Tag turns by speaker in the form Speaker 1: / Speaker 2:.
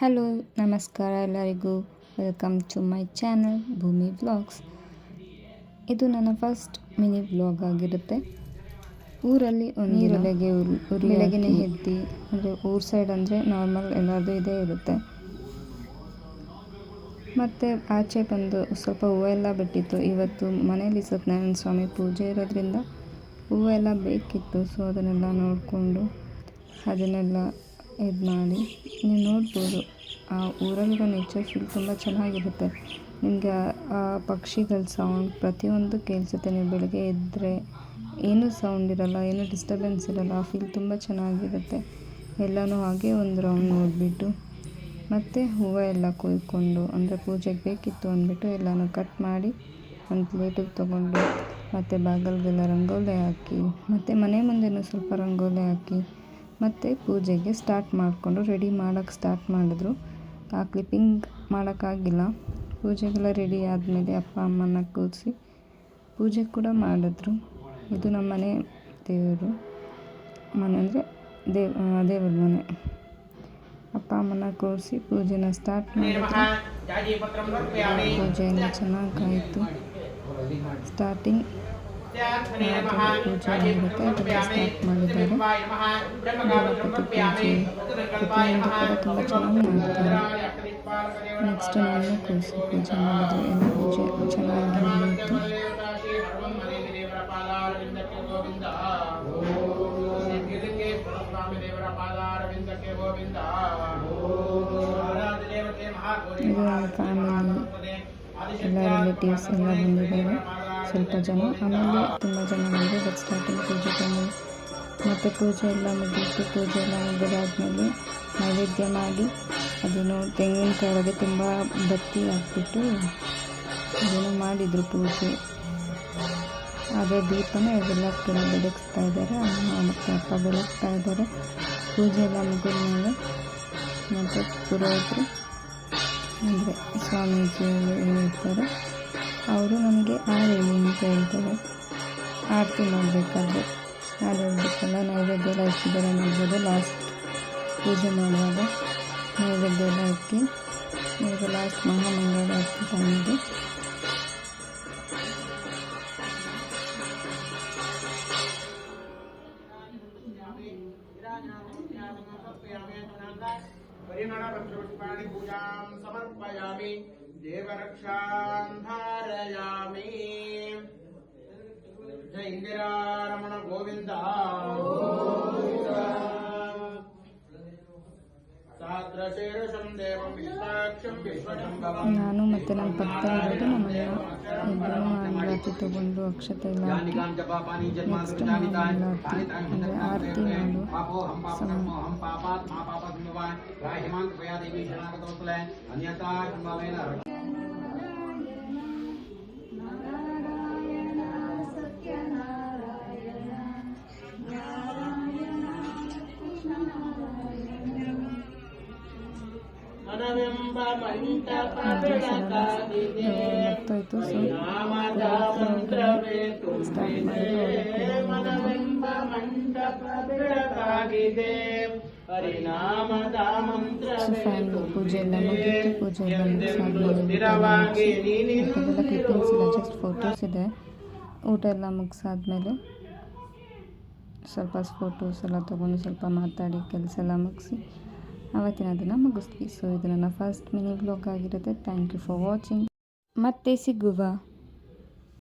Speaker 1: Hello ನಮಸ್ಕಾರ ಎಲ್ಲರಿಗೂ. Welcome to my channel Bhoomi vlogs ಇದು ನನ್ನ ಫಸ್ಟ್ ಮಿನಿ ವ್ಲಾಗ್ ಆಗಿರುತ್ತೆ. ಊರಲ್ಲಿ ಒಂದು ನೀರೊಳಗೆ ಬೆಳಗಿನ ಎದ್ದು ಅಂದರೆ ಊರ ಸೈಡ್ ಅಂದರೆ ನಾರ್ಮಲ್ ಎಲ್ಲರದ್ದು ಇದೇ ಇರುತ್ತೆ. ಮತ್ತು ಆಚೆ ಬಂದು ಸ್ವಲ್ಪ ಹೂವೆಲ್ಲ ಬಿಟ್ಟಿತ್ತು. ಇವತ್ತು ಮನೇಲಿ ಸತ್ಯನಾರಾಯಣ ಸ್ವಾಮಿ ಪೂಜೆ ಇರೋದ್ರಿಂದ ಹೂವೆಲ್ಲ ಬೇಕಿತ್ತು. ಸೊ ಅದನ್ನೆಲ್ಲ ನೋಡಿಕೊಂಡು ಅದನ್ನೆಲ್ಲ ಇದು ಮಾಡಿ. ನೀವು ನೋಡ್ಬೋದು, ಆ ಊರಲ್ಲಿರೋ ನೇಚರ್ ಫೀಲ್ ತುಂಬ ಚೆನ್ನಾಗಿರುತ್ತೆ. ನಿಮಗೆ ಆ ಪಕ್ಷಿಗಳ ಸೌಂಡ್ ಪ್ರತಿಯೊಂದು ಕೇಳಿಸುತ್ತೆ. ನೀವು ಬೆಳಗ್ಗೆ ಎದ್ದರೆ ಏನೂ ಸೌಂಡ್ ಇರಲ್ಲ, ಏನೂ ಡಿಸ್ಟರ್ಬೆನ್ಸ್ ಇರಲ್ಲ, ಆ ಫೀಲ್ ತುಂಬ ಚೆನ್ನಾಗಿರುತ್ತೆ. ಎಲ್ಲನೂ ಹಾಗೆ ಒಂದು ರೌಂಡ್ ನೋಡಿಬಿಟ್ಟು, ಮತ್ತು ಹೂವು ಎಲ್ಲ ಕೊಯ್ಕೊಂಡು, ಅಂದರೆ ಪೂಜೆಗೆ ಬೇಕಿತ್ತು ಅಂದ್ಬಿಟ್ಟು ಎಲ್ಲನೂ ಕಟ್ ಮಾಡಿ ಒಂದು ಪ್ಲೇಟಿಗೆ ತೊಗೊಂಡು, ಮತ್ತು ಬಾಗಿಲ್ಗೆಲ್ಲ ರಂಗೋಲಿ ಹಾಕಿ, ಮತ್ತು ಮನೆ ಮುಂದೆಯೂ ಸ್ವಲ್ಪ ರಂಗೋಲಿ ಹಾಕಿ ಮತ್ತು ಪೂಜೆಗೆ ಸ್ಟಾರ್ಟ್ ಮಾಡಿಕೊಂಡು ರೆಡಿ ಮಾಡೋಕ್ಕೆ ಸ್ಟಾರ್ಟ್ ಮಾಡಿದ್ರು. ಆ ಕ್ಲಿಪ್ಪಿಂಗ್ ಮಾಡೋಕ್ಕಾಗಿಲ್ಲ. ಪೂಜೆಗೆಲ್ಲ ರೆಡಿ ಆದಮೇಲೆ ಅಪ್ಪ ಅಮ್ಮನ ಕೂರಿಸಿ ಪೂಜೆ ಕೂಡ ಮಾಡಿದ್ರು. ಇದು ನಮ್ಮ ಮನೆ ದೇವರು. ಮನೆ ಅಂದರೆ ದೇವ್ ದೇವ್ರ ಮನೆ. ಅಪ್ಪ ಅಮ್ಮನ ಕೂರಿಸಿ ಪೂಜೆನ ಸ್ಟಾರ್ಟ್ ಮಾಡಿದ್ರು. ಪೂಜೆ ಎಲ್ಲ ಚೆನ್ನಾಗಾಯಿತು ಸ್ಟಾರ್ಟಿಂಗ್ ಪೂಜೆ ಆಗಿರುತ್ತೆ ಅದನ್ನು ಸ್ಟಾರ್ಟ್ ಮಾಡಿದ್ದಾರೆ ಗಣಪತಿ ಪೂಜೆ ಪ್ರತಿಯೊಂದು ಕೂಡ ತುಂಬ ಚೆನ್ನಾಗಿ ಮಾಡ್ತಾರೆ ನೆಕ್ಸ್ಟ್ ನಾನು ಕೂರಿಸಿ ಪೂಜೆ ಮಾಡಿದ್ರು ಎಲ್ಲ ಪೂಜೆ ಚೆನ್ನಾಗಿ ನಡೆಯಿತು ಇದು ನಮ್ಮ ಫ್ಯಾಮಿಲಿ ಎಲ್ಲ ರಿಲೇಟಿವ್ಸ್ ಎಲ್ಲ ಬಂದಿದ್ದಾರೆ ಸ್ವಲ್ಪ ಜನ, ಆಮೇಲೆ ತುಂಬ ಜನ ಬಂದರು ಬಟ್ ಸ್ಟಾರ್ಟಿಂಗ್ ಪೂಜೆ ಬಂದು ಮತ್ತು ಪೂಜೆ ಎಲ್ಲ ಮುಗೀತು ಪೂಜೆ ಎಲ್ಲ ಮುಗಿದಾದ್ಮೇಲೆ ನೈವೇದ್ಯ ಮಾಡಿ ಅದೇನೋ ತೆಂಗಿನಕಾಯಿ ತುಂಬ ಬತ್ತಿ ಹಾಕ್ಬಿಟ್ಟು ಅದೇನೋ ಮಾಡಿದರು ಪೂಜೆ. ಅದೇ ದೀಪನೇ ಬೆಳಗ್ಗೆಲ್ಲ ಬೆಳಗಿಸ್ತಾ ಇದ್ದಾರೆ. ಅಮ್ಮ ಮತ್ತು ಅಪ್ಪ ಬೆಳಗ್ತಾ ಇದ್ದಾರೆ. ಪೂಜೆ ಎಲ್ಲ ಮುಗಿದ್ಮೇಲೆ ಮತ್ತು ಪುರೋಹಿತರು ಅಂದರೆ ಸ್ವಾಮೀಜಿ ಏನಿರ್ತಾರೆ ಅವರು ನನಗೆ ಹಾಡು ಹೇಳಿ ಅಂತ ಹೇಳ್ತಾರೆ ಆರತಿ ಮಾಡಬೇಕಾದ್ರೆ ಹಾಡು ಹೇಳ್ಬೇಕಲ್ಲ ನೈವೇದ್ಯ ಎಲ್ಲ ಇಟ್ಟಿದ್ದಾರೆ ನೋಡ್ಬೋದು ಲಾಸ್ಟ್ ಪೂಜೆ ಮಾಡುವಾಗ ನೈವೇದ್ಯ ಎಲ್ಲ ಇಕ್ಕಿ ಇವಾಗ ಲಾಸ್ಟ್ ಮಹಾಮಂಗಳ ಆರತಿ ಟೈಮಿದೆ
Speaker 2: परिमळपक्षपुष्पाणि पूजां समर्पयामि देवरक्षां ఇందిరారమణ గోవింద
Speaker 1: ನಾನು ಮತ್ತು ನಮ್ಮ ಭಕ್ತರಿರೋದು ನಮ್ಮ ಇಬ್ಬರು ಆರತಿ ತಗೊಂಡು ಅಕ್ಷತೆ ಎಲ್ಲ ಹಾಕಿ ನೆಕ್ಸ್ಟ್ ನಾವು ಆರತಿ ಅಂದರೆ ಆರತಿ ಮಾಡು
Speaker 2: ಸಮ ಮನವೆಂಬ ಮಂಟಪ ಸ್ಟಾರ್ಟ್ ಹರಿನಾಮದ ಮಂತ್ರವೇ
Speaker 1: ಫ್ಯಾಮಿಲಿ ಪೂಜೆ ಎಲ್ಲ ಮುಗೀತು ಪೂಜೆ ಎಲ್ಲ ಮುಗಿಸಾದ್ಮೇಲೆ ಕ್ಲಿಪ್ಪಿಂಗ್ಸ್ ಇಲ್ಲ ಜಸ್ಟ್ ಫೋಟೋಸ್ ಇದೆ. ಊಟ ಎಲ್ಲ ಮುಗಿಸಾದ್ಮೇಲೆ ಸ್ವಲ್ಪ ಫೋಟೋಸ್ ಎಲ್ಲ ತಗೊಂಡು ಸ್ವಲ್ಪ ಮಾತಾಡಿ ಕೆಲಸ ಎಲ್ಲ ಮುಗಿಸಿ. ಆವತ್ತಿನ ದಿನ ಮುಗಿಸ್ತೀವಿ. ಸೊ ಇದು ನನ್ನ ಫಸ್ಟ್ ಮಿನಿ ಬ್ಲಾಗ್ ಆಗಿರುತ್ತೆ. ಥ್ಯಾಂಕ್ ಯು ಫಾರ್ ವಾಚಿಂಗ್ ಮತ್ತೆ ಸಿಗುವ.